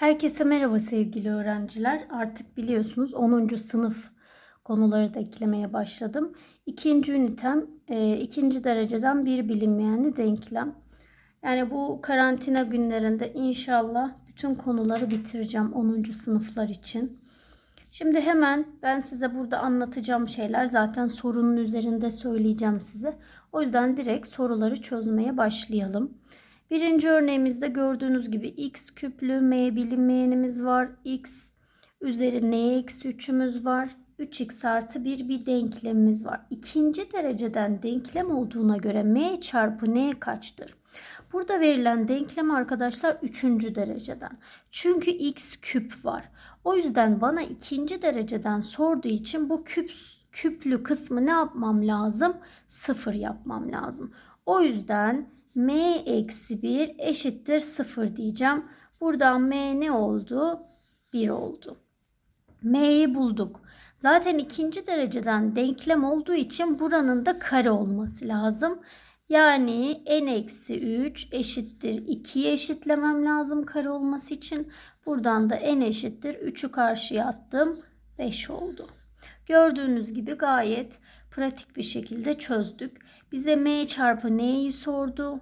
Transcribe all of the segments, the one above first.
Herkese merhaba sevgili öğrenciler. Artık biliyorsunuz 10. sınıf konuları da eklemeye başladım. İkinci ünitem e, ikinci dereceden bir bilinmeyenli denklem. Yani bu karantina günlerinde inşallah bütün konuları bitireceğim 10. sınıflar için. Şimdi hemen ben size burada anlatacağım şeyler zaten sorunun üzerinde söyleyeceğim size. O yüzden direkt soruları çözmeye başlayalım. Birinci örneğimizde gördüğünüz gibi x küplü m bilinmeyenimiz var. x üzeri n eksi 3'ümüz var. 3x artı 1 bir denklemimiz var. İkinci dereceden denklem olduğuna göre m çarpı n kaçtır? Burada verilen denklem arkadaşlar üçüncü dereceden. Çünkü x küp var. O yüzden bana ikinci dereceden sorduğu için bu küp küplü kısmı ne yapmam lazım? Sıfır yapmam lazım. O yüzden m eksi 1 eşittir 0 diyeceğim. Buradan m ne oldu? 1 oldu. m'yi bulduk. Zaten ikinci dereceden denklem olduğu için buranın da kare olması lazım. Yani n eksi 3 eşittir 2'ye eşitlemem lazım kare olması için. Buradan da n eşittir 3'ü karşıya attım. 5 oldu. Gördüğünüz gibi gayet pratik bir şekilde çözdük. Bize m çarpı n'yi sordu.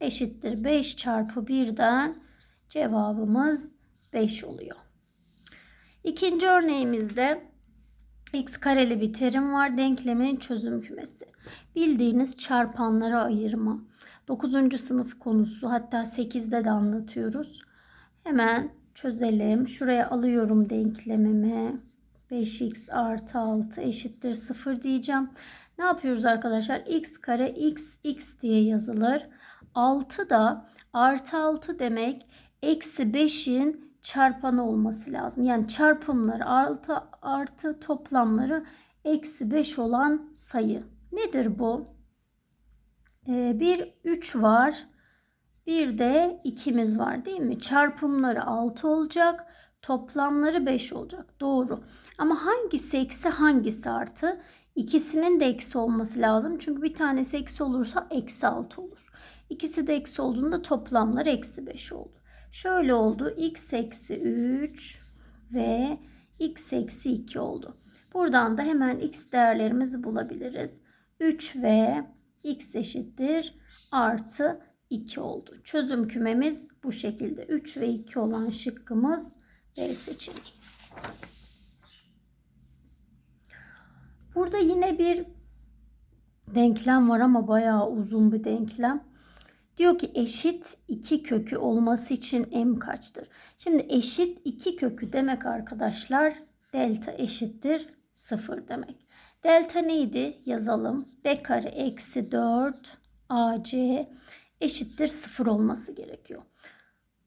Eşittir 5 çarpı 1'den cevabımız 5 oluyor. İkinci örneğimizde x kareli bir terim var. Denklemin çözüm kümesi. Bildiğiniz çarpanlara ayırma. 9. sınıf konusu hatta 8'de de anlatıyoruz. Hemen çözelim. Şuraya alıyorum denklemimi. 5x artı 6 eşittir 0 diyeceğim. Ne yapıyoruz arkadaşlar? x kare x x diye yazılır. 6 da artı 6 demek eksi 5'in çarpanı olması lazım. Yani çarpımları artı artı toplamları eksi 5 olan sayı. Nedir bu? Ee, bir 3 var. Bir de 2'miz var değil mi? Çarpımları 6 olacak. Toplamları 5 olacak. Doğru. Ama hangisi eksi hangisi artı? İkisinin de eksi olması lazım. Çünkü bir tanesi eksi olursa eksi 6 olur. İkisi de eksi olduğunda toplamlar eksi 5 oldu. Şöyle oldu. x eksi 3 ve x eksi 2 oldu. Buradan da hemen x değerlerimizi bulabiliriz. 3 ve x eşittir artı 2 oldu. Çözüm kümemiz bu şekilde. 3 ve 2 olan şıkkımız B seçeneği. Burada yine bir denklem var ama bayağı uzun bir denklem. Diyor ki eşit iki kökü olması için m kaçtır? Şimdi eşit iki kökü demek arkadaşlar delta eşittir 0 demek. Delta neydi? Yazalım. b kare eksi 4 ac eşittir 0 olması gerekiyor.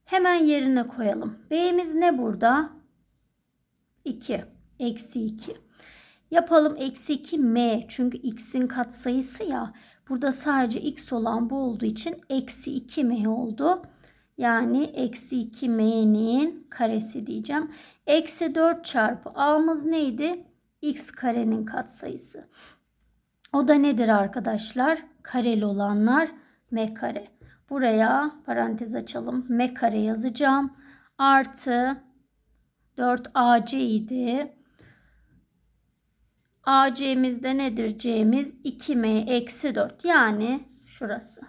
Hemen yerine koyalım. B'miz ne burada? 2. Eksi 2. Yapalım eksi 2 m. Çünkü x'in katsayısı ya. Burada sadece x olan bu olduğu için eksi 2 m oldu. Yani eksi 2 m'nin karesi diyeceğim. Eksi 4 çarpı a'mız neydi? x karenin katsayısı. O da nedir arkadaşlar? Kareli olanlar m kare. Buraya parantez açalım. m kare yazacağım. Artı 4 ac idi. AC'mizde nedir C'miz? 2M eksi 4. Yani şurası.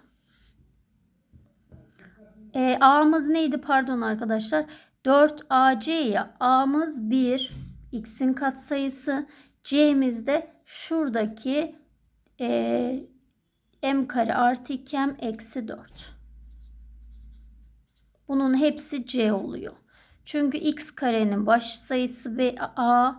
E, A'mız neydi pardon arkadaşlar? 4 AC ya. A'mız 1. X'in katsayısı. C'miz de şuradaki e, M kare artı 2M eksi 4. Bunun hepsi C oluyor. Çünkü X karenin baş sayısı ve A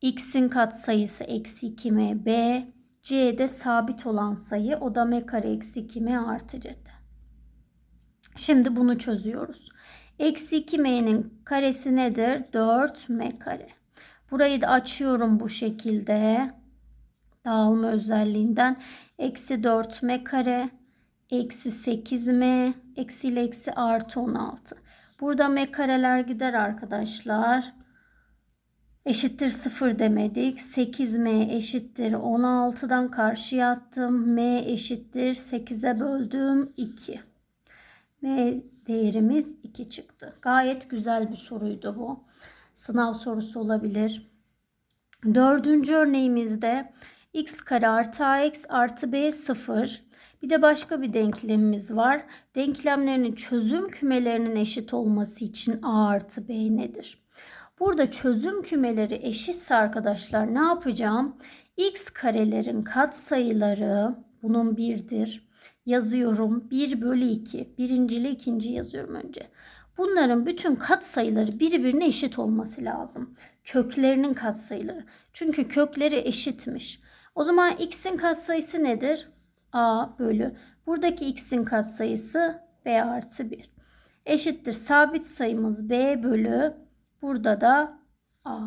x'in katsayısı eksi 2m b. c'de sabit olan sayı o da m kare eksi 2m artı c'de. Şimdi bunu çözüyoruz. Eksi 2m'nin karesi nedir? 4m kare. Burayı da açıyorum bu şekilde. Dağılma özelliğinden. Eksi 4m kare. Eksi 8m. Eksi ile eksi artı 16. Burada m kareler gider arkadaşlar eşittir 0 demedik. 8m eşittir 16'dan karşıya attım. m eşittir 8'e böldüm 2. M değerimiz 2 çıktı. Gayet güzel bir soruydu bu. Sınav sorusu olabilir. Dördüncü örneğimizde x kare artı ax artı b 0. Bir de başka bir denklemimiz var. Denklemlerinin çözüm kümelerinin eşit olması için a artı b nedir? Burada çözüm kümeleri eşitse arkadaşlar ne yapacağım? x karelerin katsayıları bunun birdir. Yazıyorum 1 bölü 2. Birinci ikinci yazıyorum önce. Bunların bütün katsayıları birbirine eşit olması lazım. Köklerinin katsayıları. Çünkü kökleri eşitmiş. O zaman x'in katsayısı nedir? a bölü. Buradaki x'in katsayısı b artı 1. Eşittir sabit sayımız b bölü. Burada da a.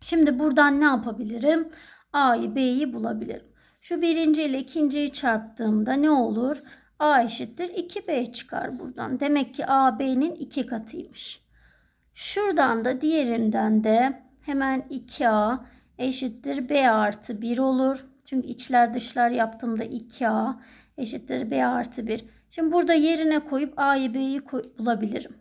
Şimdi buradan ne yapabilirim? a'yı b'yi bulabilirim. Şu birinci ile ikinciyi çarptığımda ne olur? A eşittir 2B çıkar buradan. Demek ki A B'nin 2 katıymış. Şuradan da diğerinden de hemen 2A eşittir B artı 1 olur. Çünkü içler dışlar yaptığımda 2A eşittir B artı 1. Şimdi burada yerine koyup A'yı B'yi bulabilirim.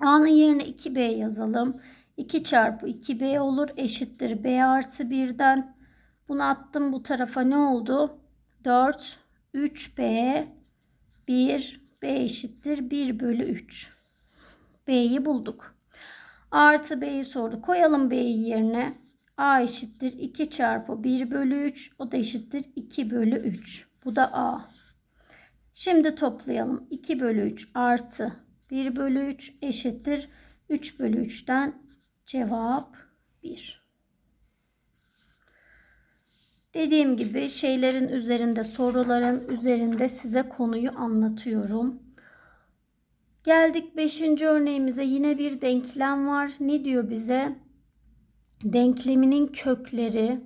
A'nın yerine 2B yazalım. 2 çarpı 2B olur eşittir B artı 1'den. Bunu attım bu tarafa ne oldu? 4 3B 1 B eşittir 1 bölü 3. B'yi bulduk. Artı B'yi sordu. Koyalım B'yi yerine. A eşittir 2 çarpı 1 bölü 3. O da eşittir 2 bölü 3. Bu da A. Şimdi toplayalım. 2 bölü 3 artı 1 bölü 3 eşittir 3 bölü 3'ten cevap 1. Dediğim gibi şeylerin üzerinde, soruların üzerinde size konuyu anlatıyorum. Geldik 5. örneğimize. Yine bir denklem var. Ne diyor bize? Denkleminin kökleri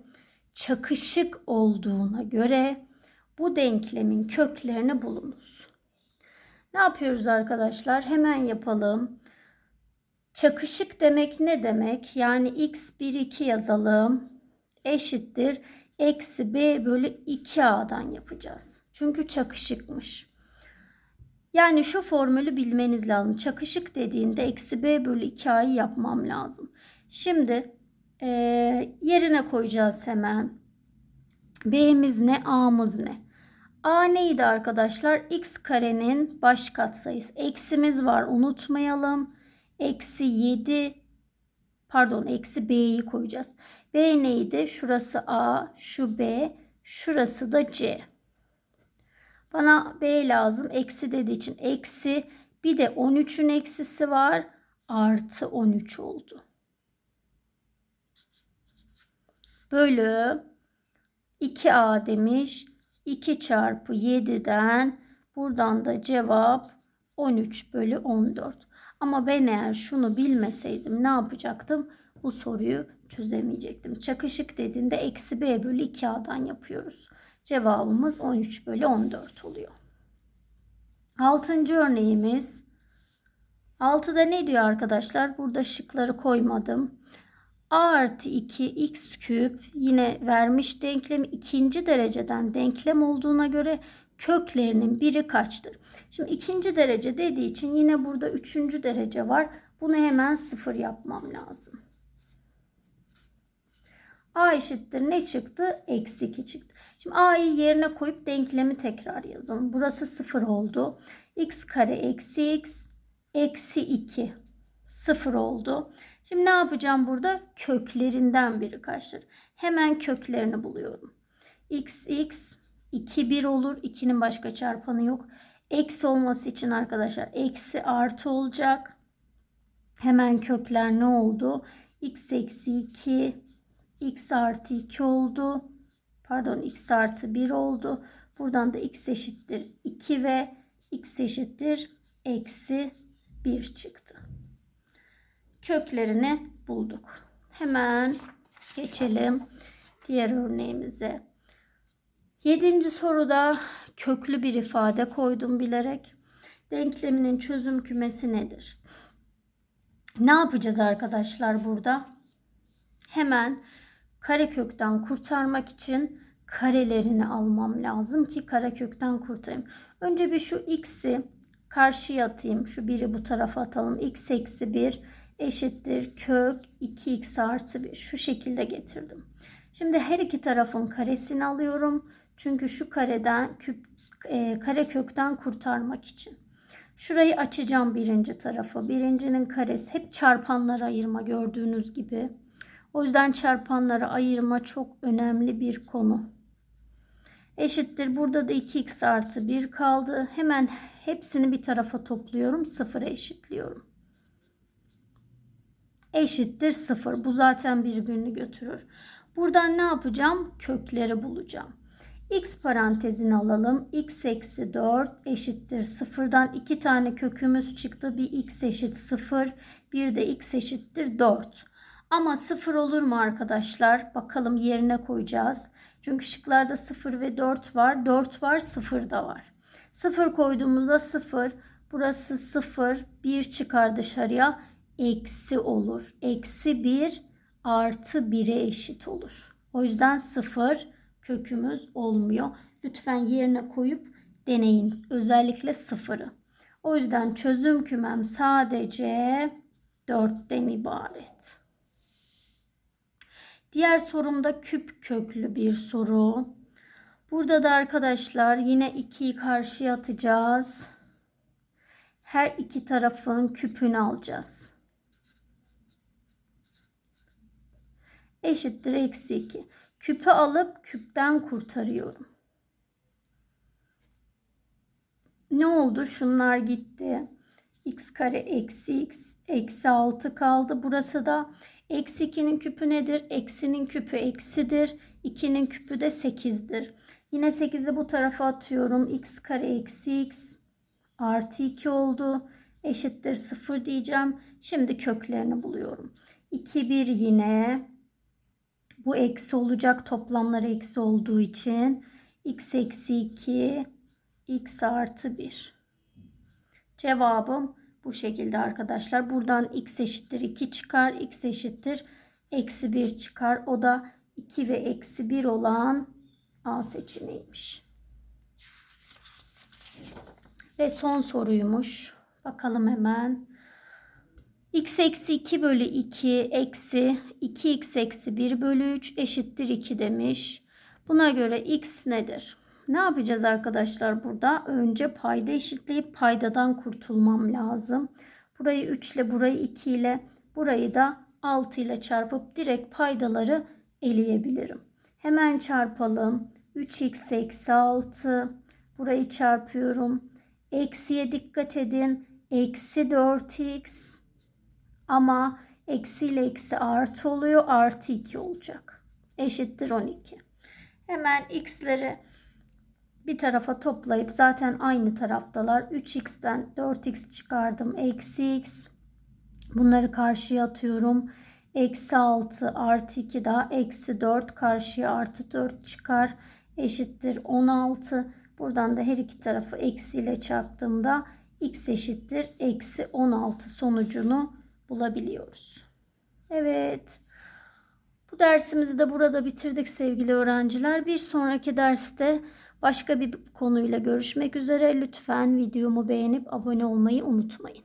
çakışık olduğuna göre bu denklemin köklerini bulunuz. Ne yapıyoruz arkadaşlar? Hemen yapalım. Çakışık demek ne demek? Yani x 1 2 yazalım. Eşittir eksi b bölü 2a'dan yapacağız. Çünkü çakışıkmış. Yani şu formülü bilmeniz lazım. Çakışık dediğinde eksi b bölü 2a'yı yapmam lazım. Şimdi e, yerine koyacağız hemen. B'miz ne? A'mız ne? A neydi arkadaşlar? X karenin baş katsayısı. Eksimiz var unutmayalım. Eksi 7 pardon eksi B'yi koyacağız. B neydi? Şurası A, şu B, şurası da C. Bana B lazım. Eksi dediği için eksi. Bir de 13'ün eksisi var. Artı 13 oldu. Bölü 2A demiş. 2 çarpı 7'den buradan da cevap 13 bölü 14. Ama ben eğer şunu bilmeseydim ne yapacaktım? Bu soruyu çözemeyecektim. Çakışık dediğinde eksi b bölü 2a'dan yapıyoruz. Cevabımız 13 bölü 14 oluyor. Altıncı örneğimiz. Altıda ne diyor arkadaşlar? Burada şıkları koymadım. A artı 2 x küp yine vermiş denklemi ikinci dereceden denklem olduğuna göre köklerinin biri kaçtır? Şimdi ikinci derece dediği için yine burada üçüncü derece var. Bunu hemen sıfır yapmam lazım. A eşittir ne çıktı? Eksi 2 çıktı. Şimdi A'yı yerine koyup denklemi tekrar yazalım. Burası 0 oldu. X kare eksi x eksi 2 0 oldu. Şimdi ne yapacağım burada? Köklerinden biri kaçtır? Hemen köklerini buluyorum. x x 2 1 olur. 2'nin başka çarpanı yok. Eksi olması için arkadaşlar eksi artı olacak. Hemen kökler ne oldu? x eksi 2 x artı 2 oldu. Pardon x artı 1 oldu. Buradan da x eşittir 2 ve x eşittir eksi 1 çıktı. Köklerini bulduk. Hemen geçelim diğer örneğimize. Yedinci soruda köklü bir ifade koydum bilerek. Denkleminin çözüm kümesi nedir? Ne yapacağız arkadaşlar burada? Hemen karekökten kurtarmak için karelerini almam lazım ki karekökten kurtarayım. Önce bir şu x'i Karşıya atayım. Şu biri bu tarafa atalım. x eksi 1 eşittir kök 2x artı 1. Şu şekilde getirdim. Şimdi her iki tarafın karesini alıyorum. Çünkü şu kareden küp e, kare kökten kurtarmak için. Şurayı açacağım birinci tarafı. Birincinin karesi hep çarpanlara ayırma gördüğünüz gibi. O yüzden çarpanlara ayırma çok önemli bir konu. Eşittir. Burada da 2x artı 1 kaldı. Hemen hepsini bir tarafa topluyorum. Sıfıra eşitliyorum. Eşittir 0. Bu zaten birbirini götürür. Buradan ne yapacağım? Kökleri bulacağım. X parantezini alalım. X eksi 4 eşittir 0'dan 2 tane kökümüz çıktı. Bir x eşit 0. Bir de x eşittir 4. Ama 0 olur mu arkadaşlar? Bakalım yerine koyacağız. Çünkü şıklarda 0 ve 4 var. 4 var 0 da var. 0 koyduğumuzda 0. Burası 0. 1 çıkar dışarıya. Eksi olur. Eksi 1 artı 1'e eşit olur. O yüzden 0 kökümüz olmuyor. Lütfen yerine koyup deneyin. Özellikle 0'ı. O yüzden çözüm kümem sadece 4'ten ibaret. Diğer sorumda küp köklü bir soru. Burada da arkadaşlar yine 2'yi karşıya atacağız. Her iki tarafın küpünü alacağız. Eşittir eksi 2. Küpü alıp küpten kurtarıyorum. Ne oldu? Şunlar gitti. x kare eksi x eksi 6 kaldı. Burası da Eksi 2'nin küpü nedir? Eksinin küpü eksidir. 2'nin küpü de 8'dir. Yine 8'i bu tarafa atıyorum. x kare eksi x artı 2 oldu. Eşittir 0 diyeceğim. Şimdi köklerini buluyorum. 2, 1 yine. Bu eksi olacak. Toplamları eksi olduğu için. x eksi 2, x artı 1. Cevabım bu şekilde arkadaşlar. Buradan x eşittir 2 çıkar. x eşittir eksi 1 çıkar. O da 2 ve eksi 1 olan A seçeneğiymiş. Ve son soruymuş. Bakalım hemen. X eksi 2 bölü 2 eksi 2x eksi 1 bölü 3 eşittir 2 demiş. Buna göre x nedir? Ne yapacağız arkadaşlar burada? Önce payda eşitleyip paydadan kurtulmam lazım. Burayı 3 ile burayı 2 ile burayı da 6 ile çarpıp direkt paydaları eleyebilirim. Hemen çarpalım. 3x eksi 6. Burayı çarpıyorum. Eksiye dikkat edin. Eksi 4x. Ama eksi ile eksi artı oluyor. Artı 2 olacak. Eşittir 12. Hemen x'leri bir tarafa toplayıp zaten aynı taraftalar. 3x'ten 4x çıkardım. Eksi x. Bunları karşıya atıyorum. Eksi 6 artı 2 daha eksi 4 karşıya artı 4 çıkar. Eşittir 16. Buradan da her iki tarafı eksi ile çarptığımda x eşittir eksi 16 sonucunu bulabiliyoruz. Evet. Bu dersimizi de burada bitirdik sevgili öğrenciler. Bir sonraki derste Başka bir konuyla görüşmek üzere. Lütfen videomu beğenip abone olmayı unutmayın.